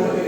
வாங்க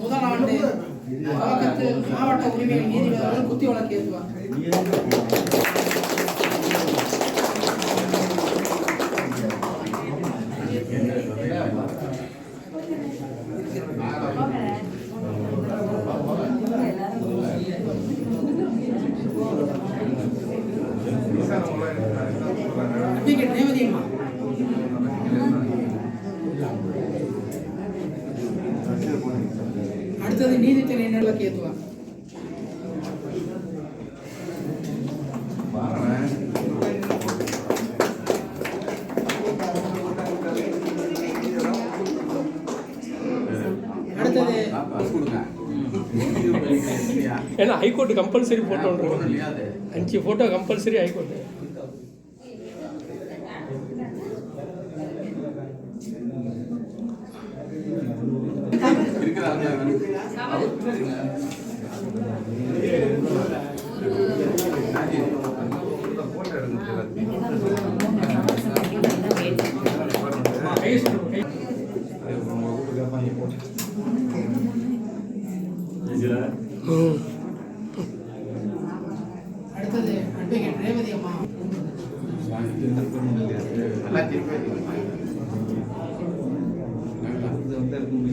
முதல் ஆண்டு மாவட்ட உரிமை நீதிபதிகள் குத்தி வழக்கு ஏற்றுவாங்க அடுத்தது நீதித்துறை காசு கொடுங்க ஏன்னா ஹைகோர்ட் கம்பல்சரி அது? அஞ்சு ஃபோட்டோ கம்பல்சரி ஹைகோர்ட் இருக்கிறாங்க அடுத்தது அட்வொகேட் ரேவதி அம்மா எல்லாம் திருப்பி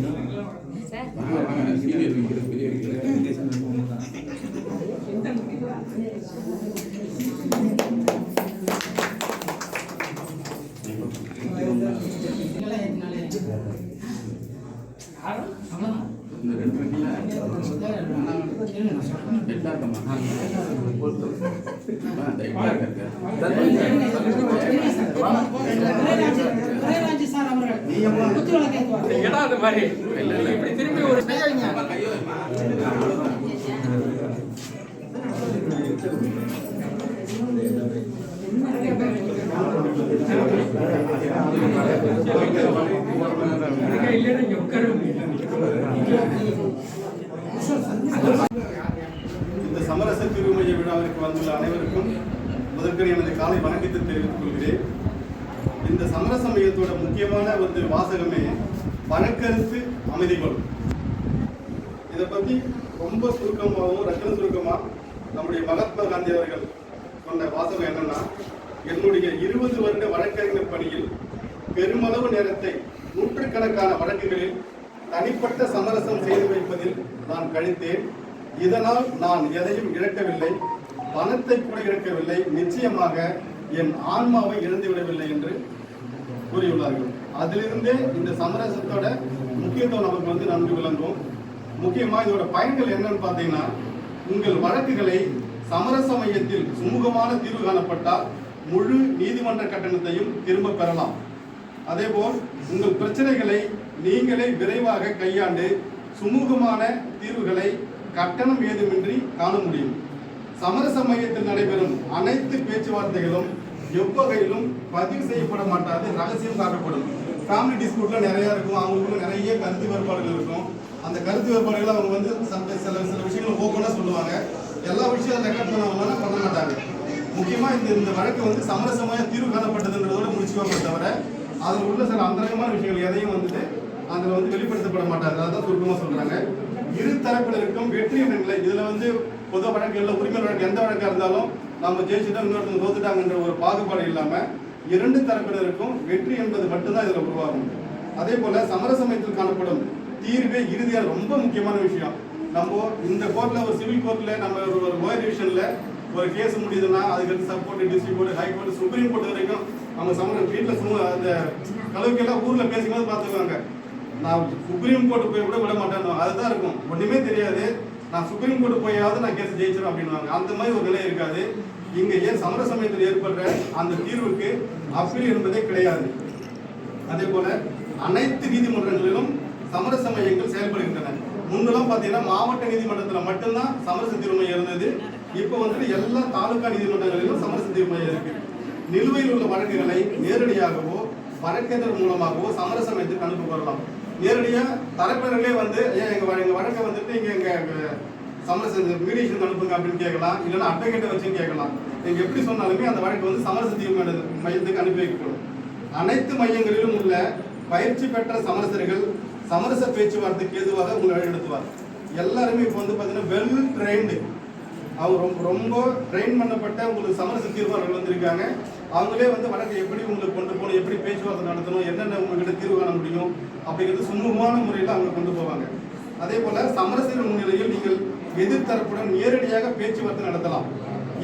வாங்க வாங்க சீனியர் வைக்கிறது பெரிய வைக்கிறது இதெல்லாம் ஏற்றினாலே அவ்வளோதான் இந்த ரெண்டு வண்டியில் இருங்க, நான் சொல்றேன். எட்டா இருக்கம்மா ஆ, இந்த எட்டா இருக்கு துரைராஜ் சார் அவர்கள் குத்தி வழக்கு ஏற்றுவார் ஏன்னா அந்த மாதிரி இப்படி திரும்பி ஒரு கையோ இல்லைன்னா இங்கே உட்கார முடியாது இந்த சமரச திருமய விழாவிற்கு வந்துள்ள அனைவருக்கும் முதற்கன் எனது காலை வணக்கத்தை தெரிவித்துக் கொள்கிறேன். இந்த சமரச மையத்தோட முக்கியமான ஒரு வாசகமே வனக்கருத்து அமைதி கொள் இதை பற்றி ரொம்ப சுருக்கமாகவும் ரத்தன சுருக்கமாக நம்முடைய மகாத்மா காந்தி அவர்கள் சொன்ன வாசகம் என்னன்னா என்னுடைய இருபது வருட வழக்கறிஞர் பணியில் பெருமளவு நேரத்தை நூற்றுக்கணக்கான வழக்குகளில் தனிப்பட்ட சமரசம் செய்து வைப்பதில் நான் கழித்தேன். இதனால் நான் எதையும் இழக்கவில்லை. பணத்தை கூட இழக்கவில்லை நிச்சயமாக என் ஆன்மாவை இழந்து விடவில்லை என்று கூறியுள்ளார்கள். அதிலிருந்தே இந்த சமரசத்தோட முக்கியத்துவம் நமக்கு வந்து நன்கு விளங்கும். முக்கியமா இதோட பயன்கள் என்னன்னு பார்த்தீங்கன்னா உங்கள் வழக்குகளை சமரச மையத்தில் சுமூகமான தீர்வு காணப்பட்டால் முழு நீதிமன்ற கட்டணத்தையும் திரும்ப பெறலாம். அதேபோல் உங்கள் பிரச்சனைகளை நீங்களே விரைவாக கையாண்டு சுமூகமான தீர்வுகளை கட்டணம் ஏதுமின்றி காண முடியும். சமரச மையத்தில் நடைபெறும் அனைத்து பேச்சுவார்த்தைகளும் எவ்வகையிலும் பதிவு செய்யப்பட மாட்டாது ரகசியம் காட்டப்படும். ஃபேமிலி டிஸ்பியூட்ல நிறைய இருக்கும். அவங்களுக்குள்ள நிறைய கருத்து வேறுபாடுகள் இருக்கும். அந்த கருத்து வேறுபாடுகளை அவங்க வந்து some- சில சில விஷயங்கள் ஓப்பனாக சொல்லுவாங்க. எல்லா விஷயம் ரெக்கார்ட் பண்ணுவாங்கன்னா பண்ண மாட்டாங்க. முக்கியமாக இந்த இந்த வழக்கு வந்து சமரசமாக தீர்வு காணப்பட்டதுன்றதோட முடிச்சுக்கோங்க தவிர அதில் உள்ள சில அந்தரங்கமான விஷயங்கள் எதையும் வந்துட்டு அதில் வந்து வெளிப்படுத்தப்பட மாட்டாங்க. அதான் சுருக்கமாக சொல்கிறாங்க இரு தரப்பினருக்கும் வெற்றி என்ற நிலை. இதில் வந்து பொது வழக்குகள்ல உரிமை வழக்கு எந்த வழக்காக இருந்தாலும் நம்ம ஜெயிச்சுட்டோம் இன்னொருத்தவங்க தோத்துட்டாங்கன்ற ஒரு பாகுபாடு இல்லாமல் இரண்டு தரப்பினருக்கும் வெற்றி என்பது மட்டும்தான் இதில் உருவாகும். அதே போல் சமரசமயத்தில் காணப்படும் தீர்வே இறுதியாக ரொம்ப முக்கியமான விஷயம். நம்ம இந்த கோர்ட்டில் ஒரு சிவில் கோர்ட்டில் நம்ம ஒரு ஒரு லோயர் டிவிஷனில் ஒரு கேஸ் முடியுதுன்னா அதுக்கு support district court high court supreme court வரைக்கும் அவங்க சமரம் வீட்டில் சும்மா அந்த கலவுக்கெல்லாம் ஊரில் பேசும்போது பார்த்துக்குவாங்க. நான் சுப்ரீம் கோர்ட்டு போய் கூட விட மாட்டேன் அதுதான் இருக்கும். ஒன்றுமே தெரியாது. நான் சுப்ரீம் கோர்ட் போயாவது நான் கேஸ் ஜெயிச்சிடும் அப்படின்வாங்க அந்த மாதிரி ஒரு நிலை இருக்காது. இங்க ஏன் சமர சமயத்தில் ஏற்படுற அந்த தீர்வுக்கு அப்பீல் என்பதே கிடையாது. அதே போல அனைத்து நீதிமன்றங்களிலும் சமர சமயங்கள் செயல்படுகின்றன. முன்னெல்லாம் பார்த்தீங்கன்னா மாவட்ட நீதிமன்றத்தில் மட்டும்தான் சமரச தீர்மை இருந்தது. இப்போ வந்து எல்லா தாலுகா நீதிமன்றங்களிலும் சமரச தீர்மை இருக்கு. நிலுவையில் உள்ள வழக்குகளை நேரடியாகவோ வழக்கறிஞர் மூலமாகவோ சமர மையத்துக்கு அனுப்ப வரலாம் நேரடியாக தரப்பினர்களே வந்து ஏன் எங்கள் வ- வழக்கை வந்துட்டு இங்கே எங்கள் எங்க சமரச மீடியேஷன் அனுப்புங்க அப்படின்னு கேட்கலாம். இல்லைன்னா அட்வொகேட்டை வச்சு கேட்கலாம். நீங்கள் எப்படி சொன்னாலுமே அந்த வழக்கு வந்து சமரச தீர்வு மையத்துக்கு அனுப்பி வைக்கப்படும். அனைத்து மையங்களிலும் உள்ள பயிற்சி பெற்ற சமரசர்கள் சமரச பேச்சுவார்த்தைக்கு ஏதுவாக உங்களை வழிநடத்துவார். எல்லாருமே இப்போ வந்து பார்த்தீங்கன்னா வெல் ட்ரெயின்டு அவங்க ரொம்ப ரொம்ப ட்ரெயின் பண்ணப்பட்ட உங்களுக்கு சமரச தீர்வாளர்கள் வந்திருக்காங்க. அவங்களே வந்து வழக்கை எப்படி உங்களுக்கு கொண்டு போகணும் எப்படி பேச்சுவார்த்தை நடத்தணும் என்னென்ன உங்ககிட்ட தீர்வு காண முடியும் அப்படிங்கிறது சுமூகமான முறையில் அவங்க கொண்டு போவாங்க. அதே போல சமரசர் முன்னிலையில் நீங்கள் எதிர்த்தரப்புடன் நேரடியாக பேச்சுவார்த்தை நடத்தலாம்.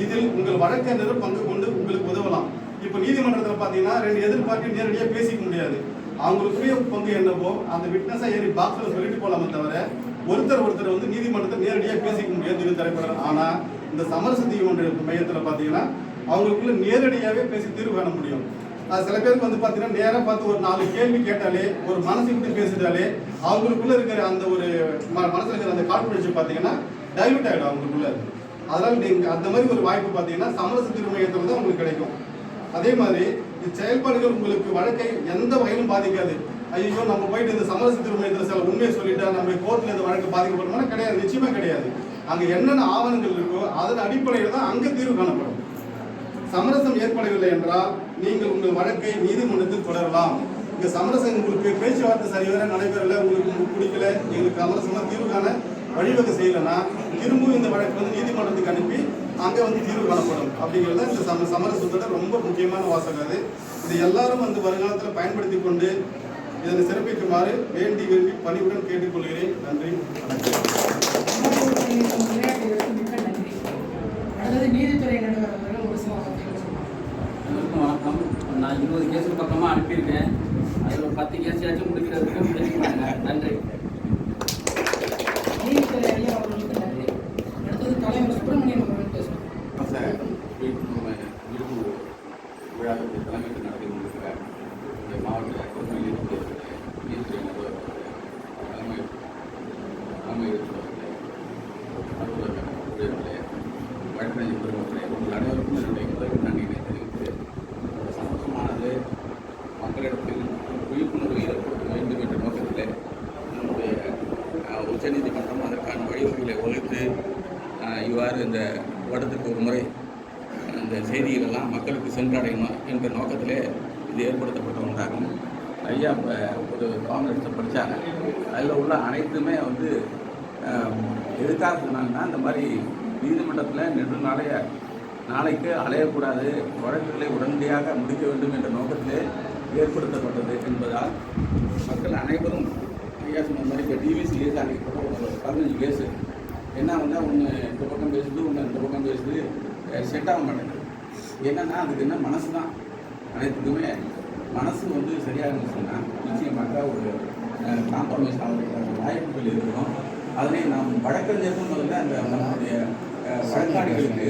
இதில் உங்கள் வழக்கறிஞரும் பங்கு கொண்டு உங்களுக்கு உதவலாம். இப்போ நீதிமன்றத்தில் பார்த்தீங்கன்னா ரெண்டு எதிர்பார்த்து நேரடியாக பேசிக்க முடியாது. அவங்களுக்குரிய பங்கு என்னவோ அந்த விட்னஸை ஏறி பாக்ஸில் சொல்லிட்டு போலாமே தவிர ஒருத்தர் ஒருத்தர் வந்து நீதிமன்றத்தில் நேரடியாக பேசிக்க முடியாது இரு தரப்பினர் ஆனால் இந்த சமரச தீர்வு மையத்தில் பார்த்தீங்கன்னா அவங்களுக்குள்ள நேரடியாகவே பேசி தீர்வு காண முடியும். அது சில பேருக்கு வந்து பார்த்தீங்கன்னா நேராக பார்த்து ஒரு நாலு கேள்வி கேட்டாலே ஒரு மனசு விட்டு பேசிட்டாலே அவங்களுக்குள்ள இருக்கிற அந்த ஒரு ம- இருக்கிற அந்த கான்ஃபிடன்ஸ் பார்த்தீங்கன்னா டைல்யூட் ஆகிடும் அவங்களுக்குள்ள. அதனால் நீங்கள் அந்த மாதிரி ஒரு வாய்ப்பு பார்த்தீங்கன்னா சமரச தீர்வு மையத்தில் தான் உங்களுக்கு கிடைக்கும். அதே மாதிரி செயல்பாடுகள் உங்களுக்கு வழக்கை எந்த வகையிலும் பாதிக்காது. ஐயோ நம்ம போயிட்டு இந்த சமரச திருமணத்தில் சில உண்மையை சொல்லிட்டா நம்ம கோர்ட்டில் இந்த வழக்கு பாதிக்கப்படுமா. கிடையாது நிச்சயமா கிடையாது. அங்கே என்னென்ன ஆவணங்கள் இருக்கோ அதன் அடிப்படையில் தான் அங்கே தீர்வு காணப்படும். சமரசம் ஏற்படவில்லை என்றால் நீங்கள் உங்கள் வழக்கை நீதிமன்றத்தில் தொடரலாம். இங்க சமரசம் உங்களுக்கு பேச்சுவார்த்தை சரிவர நடைபெறல உங்களுக்கு பிடிக்கல எங்களுக்கு சமரசமா தீர்வு காண வழிவகை செய்யலைன்னா திரும்பவும் இந்த வழக்கு வந்து நீதிமன்றத்துக்கு அனுப்பி அங்கே வந்து தீர்வு காணப்படும். அப்படிங்கிறது இந்த சம சமரசத்தோட ரொம்ப முக்கியமான வாசகம் அது. இது எல்லாரும் வந்து வருங்காலத்தில் பயன்படுத்தி கொண்டு இதனை சிறப்பிக்குமாறு வேண்டி விரும்பி பணிவுடன் கேட்டுக்கொள்கிறேன். நன்றி. வணக்கம். நன்றி அடுத்தது நீதித்துறை நடுவர் அவர்கள் ஒரு சில அனைவருக்கும் வணக்கம். நான் இருபது கேஸுக்கு பக்கமாக அனுப்பியிருக்கேன். அதில் ஒரு பத்து கேஸாச்சும் முடிக்கிறதுக்கு முயற்சி பண்ணுங்க. நன்றி நீதித்துறை ஐயா அவர்களுக்கு நன்றி அடுத்தது தலைவர் சுப்பிரமணியன் அவர்கள் பேசுவார் சார் விழுப்புரம் விழுப்புரம் விழாவுக்கு தலைமைக்கு நடத்தி கொண்டிருக்கிற இந்த மாவட்ட கொள்கை நீதித்துறை நீதித்துறை நடுவர் தலைமை தலைமை இருக்கிறவர்களே அலுவலக ஊழியர்களே வழக்கறிஞர் பெருமக்களே உங்கள் அனைவருக்கும் என்னுடைய முதல் நன்றியை தெரிவித்து இந்த சமூகமானது மக்களிடத்தில் விழிப்புணர்வு ஏற்படுத்த வேண்டும் என்ற நோக்கத்திலே நம்முடைய அஹ், உச்சநீதிமன்றம் அதற்கான வழிவகைகளை வகுத்து அஹ், இவ்வாறு இந்த வருடத்துக்கு ஒரு முறை இந்த செய்திகள் எல்லாம் மக்களுக்கு சென்றடையணும் என்ற நோக்கத்திலே இது ஏற்படுத்தப்பட்ட ஒன்றாகும். ஐயா இப்போ ஒரு காங்கிரஸை படித்தாங்க அதில் உள்ள அனைத்துமே வந்து எதுக்காக சொன்னாங்கன்னா இந்த மாதிரி நீதிமன்றத்தில் நெடுநாளைய நாளைக்கு அலையக்கூடாது வழக்குகளை உடனடியாக முடிக்க வேண்டும் என்ற நோக்கத்திலே ஏற்படுத்தப்பட்டது என்பதால் மக்கள் அனைவரும் ஐயா சொன்ன மாதிரி இப்போ டிவிசி கேஸ் ஒரு பதினஞ்சு கேஸு என்ன வந்தால் ஒன்று இந்த பக்கம் பேசுது ஒன்று இந்த பக்கம் பேசுது செட் ஆக மாட்டேங்குது என்னன்னா அதுக்கு என்ன மனசு தான். அனைத்துக்குமே மனசு வந்து சரியாக இருந்துச்சுன்னா நிச்சயமாக ஒரு காம்ப்ரமைஸ் ஆகிறதுக்கான வாய்ப்புகள் இருக்கும் அதனை நாம் வழக்கறிஞர்கள் முதல்ல அந்த நம்மளுடைய அஹ், வழக்காடிகளுக்கு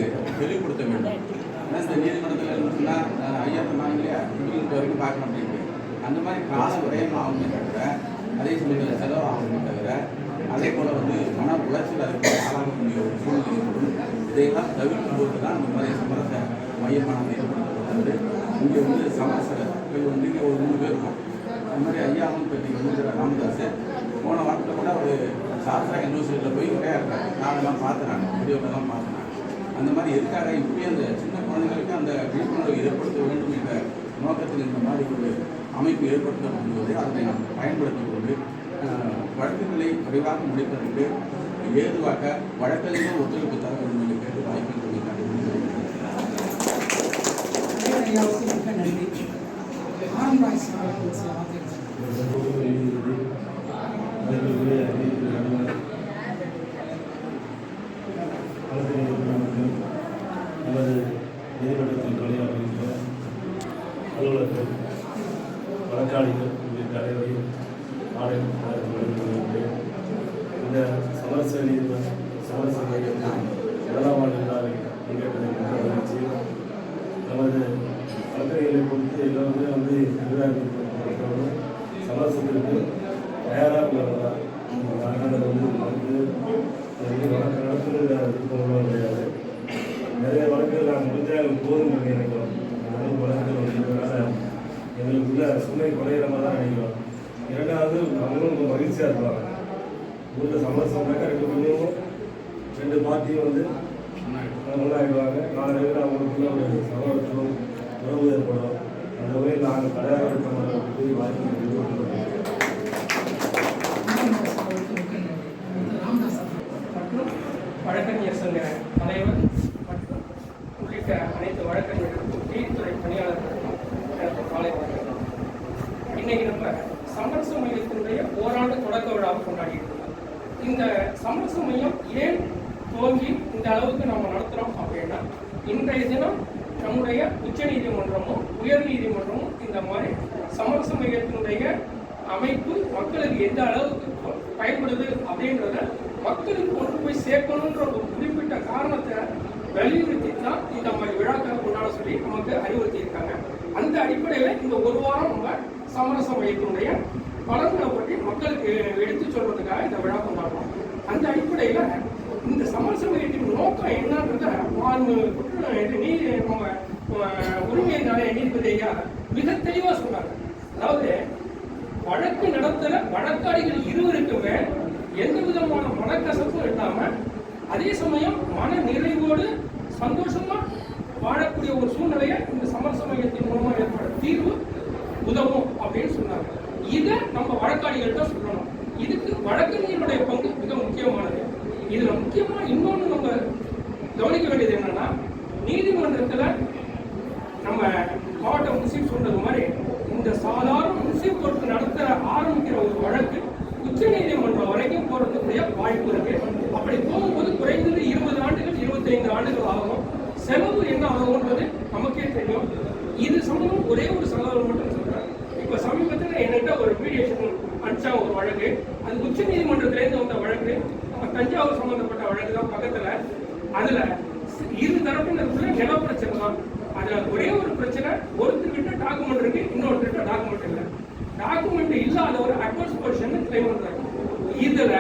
கொடுத்த வேண்டும். ஏன்னா இந்த நீதிமன்றத்தில் இருந்துச்சுன்னா ஐயா சொன்னாங்க இல்லையா இவங்களுக்கு வரைக்கும் பார்க்க அப்படின்ட்டு அந்த மாதிரி கால விரயம் ஆகுமே தவிர அதே சமயத்தில் செலவு ஆகுமே தவிர அதே போல் வந்து மன உளைச்சல் அதுக்கு ஆளாகக்கூடிய ஒரு சூழ்நிலை வரும் இதையெல்லாம் தவிர்க்கும் போது தான் இந்த மாதிரி சமரச மையமானது ஏற்படுத்தப்பட்டது இங்கே வந்து சமரசர்கள் வந்து இங்கே ஒரு மூணு பேர் இருக்கும். அது மாதிரி ஐயாவும் இப்போ நீங்கள் வந்து ராமதாஸ் போன வாரத்தில் கூட ஒரு சாஸ்திரா யூனிவர்சிட்டியில் போய் விளையாடுறாங்க நானெல்லாம் பார்த்துறாங்க நான் வீடியோக்கெல்லாம் பார்த்தேன் அந்த மாதிரி எதுக்காக இப்படி அந்த சின்ன குழந்தைகளுக்கு அந்த விழிப்புணர்வு ஏற்படுத்த வேண்டும் என்ற நோக்கத்தில் இந்த மாதிரி ஒரு அமைப்பு ஏற்படுத்தப்படுவது அதனை நாம் பயன்படுத்திக் கொண்டு வழக்குகளை விரைவாக முடிப்பதற்கு ஏதுவாக வழக்கறிஞர் ஒத்துழைப்பு தர வேண்டும் என்று கேட்டு வாய்ப்பு சாதி வாய்ஸ் நமது நீதிமன்றத்தில் தலையாகின்ற அலுவலர்கள் வழக்காளிகள் உள்ளிட்ட அனைவரையும் ஆணையம் இந்த சமரச நீதிமன்ற சமரச மையத்தில் முதலாம் ஆண்டு விழாவை நிகழ்ச்சி நமது வழக்கறிஞர்களை பொறுத்து எல்லாருமே வந்து நிர்வாகிக்கிறோம் சமரசத்திற்கு தயாராக உள்ளவர்களா நாங்கள் வந்து வழக்கு வழக்கு நடத்துகிற கிடையாது. நிறைய வழக்குகள் நாங்கள் முடிஞ்சால் போதும் என்று நினைக்கிறோம் நிறைய வழக்குகள் வந்ததுனால எங்களுக்குள்ள சுமை குறையிற மாதிரி தான் நினைக்கிறோம் இரண்டாவது அவங்களும் ரொம்ப மகிழ்ச்சியாக இருப்பாங்க. ஊரில் சமரசம்னாக்கா ரெண்டு குழுவும் ரெண்டு பார்ட்டியும் வந்து ஒன்றாயிடுவாங்க நாளைக்கு அவங்களுக்குள்ள ஒரு சமரசம். உறவு ஏற்படும் அந்த வகையில் நாங்கள் தயாராக இருக்க வாய்ப்பு ராமதாஸ் மற்றும் வழக்கறிஞர் சங்க தலைவர் மற்றும் உள்ளிட்ட அனைத்து வழக்கறிஞர்களுக்கும் நீதித்துறை பணியாளர்களுக்கும் எனக்கு காலை வணக்கம் இன்னைக்கு நம்ம சமரச மையத்தினுடைய ஓராண்டு தொடக்க விழாவை கொண்டாடி இருக்கோம் இந்த சமரச மையம் ஏன் துவங்கி இந்த அளவுக்கு நம்ம நடத்துகிறோம் அப்படின்னா இன்றைய தினம் நம்முடைய உச்ச நீதிமன்றமும் உயர் நீதிமன்றமும் இந்த மாதிரி சமரச மையத்தினுடைய அமைப்பு மக்களுக்கு எந்த அளவுக்கு பயன்படுது அப்படின்றத மக்களுக்கு கொண்டு போய் சேர்க்கணுன்ற ஒரு குறிப்பிட்ட காரணத்தை வலியுறுத்தி தான் இந்த மாதிரி விழாக்களை கொண்டாட சொல்லி நமக்கு அறிவுறுத்தி இருக்காங்க அந்த அடிப்படையில் இந்த ஒரு வாரம் நம்ம சமரச மையத்தினுடைய பலன்களை பற்றி மக்களுக்கு எடுத்து சொல்றதுக்காக இந்த விழா கொண்டாடுறோம். அந்த அடிப்படையில் இந்த சமரச மையத்தின் நோக்கம் என்னன்றத மாண்பு நீ நம்ம உரிமை நிலைய நீதிபதி ஐயா மிக தெளிவாக சொன்னாங்க அதாவது வழக்கு நடத்துகிற வழக்காளிகள் இருவருக்குமே எந்த விதமான மனக்கசப்பும் இல்லாமல் அதே சமயம் மன நிறைவோடு சந்தோஷமா வாழக்கூடிய ஒரு சூழ்நிலையை இந்த சமரச மையத்தின் மூலமா ஏற்பட தீர்வு உதவும் அப்படின்னு சொன்னாங்க. இதை நம்ம வழக்காடிகள்கிட்ட சொல்லணும். இதுக்கு வழக்கறிஞருடைய பங்கு மிக முக்கியமானது. இதுல முக்கியமா இன்னொன்று நம்ம கவனிக்க வேண்டியது என்னன்னா நீதிமன்றத்துல நம்ம மாவட்ட முஸ்லீம் சொன்னது மாதிரி இந்த சாதாரண முஸ்லீம் கோர்ட் நடத்த ஆரம்பிக்கிற ஒரு வழக்கு உச்ச நீதிமன்றம் வரைக்கும் போறதுக்குரிய வாய்ப்பு இருக்கு அப்படி போகும்போது குறைந்தது இருபது ஆண்டுகள் இருபத்தைந்து ஆண்டுகள் ஆகும் செலவு என்ன ஆகும்ன்றது நமக்கே தெரியும் இது சம்பந்தம் ஒரே ஒரு சகோதரர் மட்டும் சொல்றேன் இப்ப சமீபத்தில் என்கிட்ட ஒரு மீடியேஷன் அடிச்சா ஒரு வழக்கு அது உச்ச நீதிமன்றத்திலேருந்து வந்த வழக்கு நம்ம தஞ்சாவூர் சம்பந்தப்பட்ட வழக்கு தான் பக்கத்துல. அதுல இரு தரப்பினருக்குள்ள நில பிரச்சனை தான். அதுல ஒரே ஒரு பிரச்சனை ஒருத்தர்கிட்ட டாக்குமெண்ட் இருக்கு இன்னொருத்தர்கிட்ட டாக்குமெண்ட் இல்லை. டாக்குமெண்ட் இல்லாத ஒரு அட்வான்ஸ் பொசிஷன் கிளைம் பண்றாங்க இதுல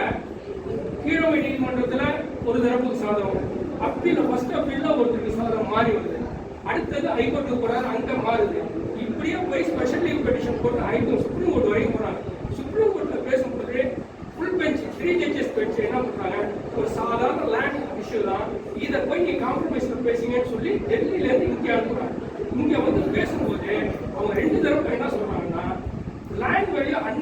கீழமை நீதிமன்றத்துல ஒரு தரப்புக்கு சாதகம். அப்பீல ஃபர்ஸ்ட் அப்பீல்ல ஒருத்தருக்கு சாதகம் மாறி வருது. அடுத்தது ஹைகோர்ட்டுக்கு போறாரு அங்க மாறுது. இப்படியே போய் ஸ்பெஷல் லீவ் பெட்டிஷன் போட்டு ஹைகோர்ட் சுப்ரீம் கோர்ட் வரைக்கும் போறாங்க சுப்ரீம் கோர்ட்ல பேசும்போது full bench three judges bench என்ன பண்றாங்க ஒரு சாதாரண லேண்ட் இஷ்யூ தான் இதை போய் நீ காம்ப்ரமைஸ்ல பேசுங்கன்னு சொல்லி டெல்லியில இருந்து இங்க அனுப்புறாங்க இங்க வந்து பேசும்போது அவங்க ரெண்டு தரப்பு என்ன சொல்றாங்கன்னா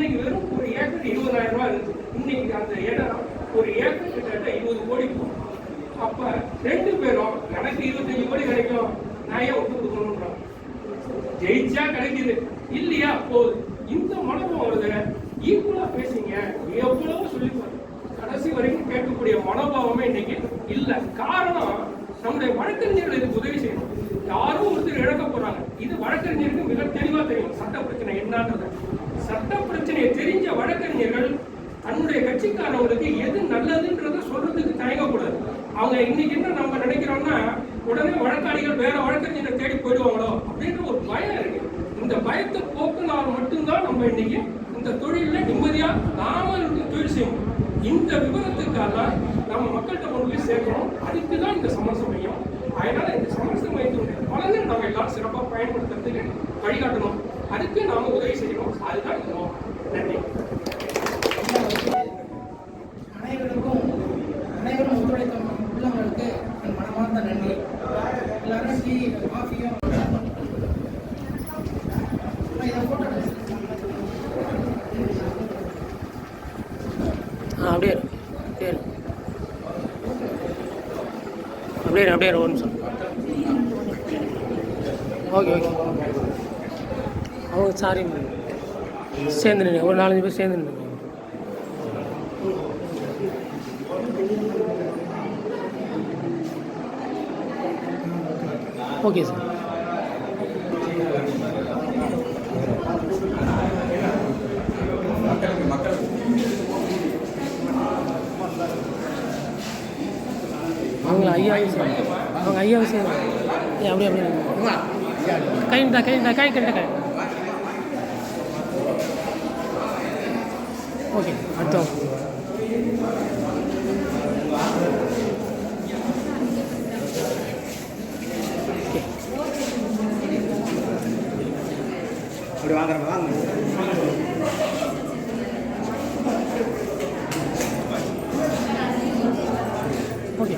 அன்னைக்கு வெறும் ஒரு ஏக்கர் இருபதாயிரம் ரூபாய் இருந்துச்சு இன்னைக்கு அந்த இடம் ஒரு ஏக்கர் கிட்டத்தட்ட இருபது கோடி போகும். அப்ப ரெண்டு பேரும் எனக்கு இருபத்தஞ்சு கோடி கிடைக்கும். நான் ஏன் விட்டு கொடுக்கணும்ன்றாங்க ஜெயிச்சா கிடைக்குது. இல்லையா? போகுது. அவங்க இன்னைக்கு என்ன நம்ம நினைக்கிறோம்னா உடனே வழக்காளிகள் வேற வழக்கறிஞரை தேடி போயிடுவாங்களோ அப்படின்ற ஒரு பயம் இருக்கு. இந்த பயத்தை போக்குனால் மட்டும்தான் நம்ம இன்னைக்கு இந்த தொழிலில் நிம்மதியாக நாம தொழில் செய்யணும் இந்த விவரத்துக்காக நம்ம மக்கள்கிட்ட கொண்டு போய் சேர்க்கிறோம் அதுக்கு தான் இந்த சமரச மையம். அதனால இந்த சமரச மையத்தினுடைய பலனை நம்ம எல்லாரும் சிறப்பாக பயன்படுத்துறதுக்கு வழிகாட்டணும். அதுக்கு நாம உதவி செய்யணும் அதுதான் இந்த நோக்கம் நன்றி அனைவருக்கும் அனைவரும் ஒத்துழைத்த உள்ளவங்களுக்கு என் மனமார்ந்த நன்றி எல்லாரும் டீ காஃபியும் இதை போட்டோ ஆ அப்படியே இரு. அப்படியே அப்படியே இரு, அப்படியே இரு, ஒரு நிமிஷம். Okay okay. அவங்க சாரி சேர்ந்து நின்று ஒரு நாலஞ்சு பேர் சேர்ந்து நின்று ஓகே சார் அவங்கள ஐயாவும் அவங்க ஐயாவும் செய்யணும் ஏ அப்படி அப்படி கைண்டா கைண்டா கை கண்ட கை ஓகே அடுத்தவங்க அப்படி வாங்குறவங்க வாங்க ஓகே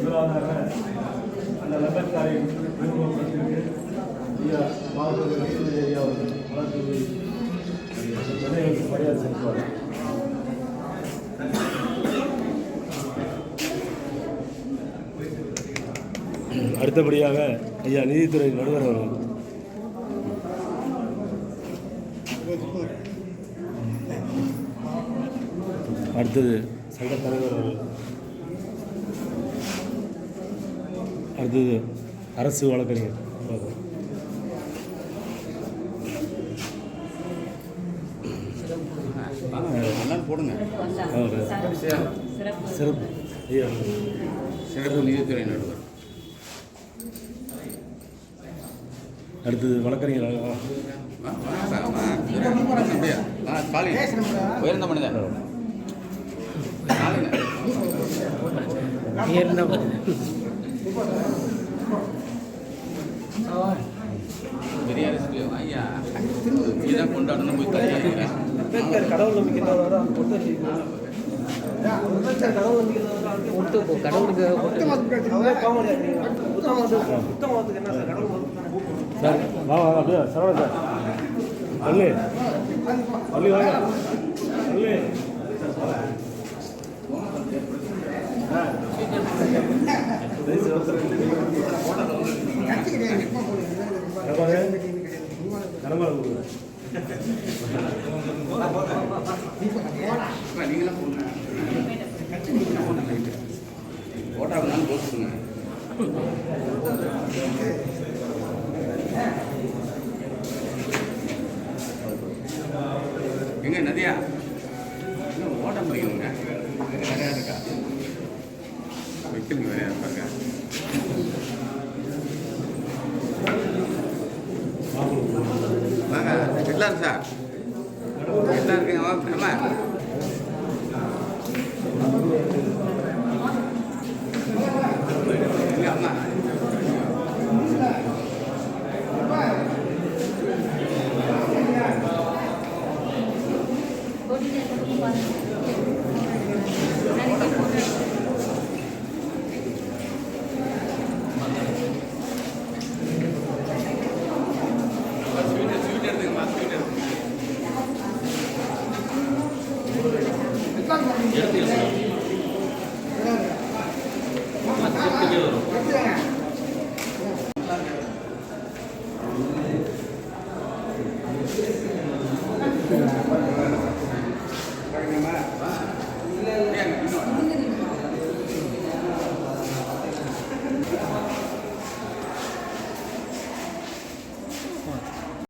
முதலாவதாக அந்த லெபக்காரை நிறுவனத்திற்கு ஐயா மாவட்ட ஐயா அவர்கள் வளர்த்து சென்னைக்கு மரியாதை செலுத்துவார் அடுத்தபடியாக ஐயா நீதித்துறை நடுவர் அவர்கள். அடுத்தது சங்க தலைவர் அவர்கள். அடுத்தது அரசு வழக்கறிஞர் அவர்கள். போடுங்க சிறப்பு சிறப்பு நீதித்துறை நடுவர் அடுத்தது வழக்கறிஞர் உயர்ந்த மனிதன் உயர்ந்த மனிதன் ஸ்டாலின். இருந்தா பெரியார் சொல்லி, ஐயா இதான் கொண்டாடணும் போய் தள்ளி அம்பேத்கர் கடவுள் நம்பிக்கை தான் பொட்டு வச்சுக்கணும் அம்பேத்கர் கடவுள் நம்பிக்கை தான் ஒட்டு கடவுளுக்கு புத்தகத்துக்கு என்ன சார்? கடவுள் சார் வா வாங்க அப்படியே சரவண சார். பள்ளி பள்ளி வாங்க. பள்ளி அப்புறம் நீங்களாம் போடுங்க ஓட்டா வேணாலும் போட்டுருங்க எங்க நதியா இன்னும் ஓட்டம் பிடிக்கணுங்க வேற யார் இருக்கா வேற யார் இருப்பாங்க வாங்க எல்லாரும் சார்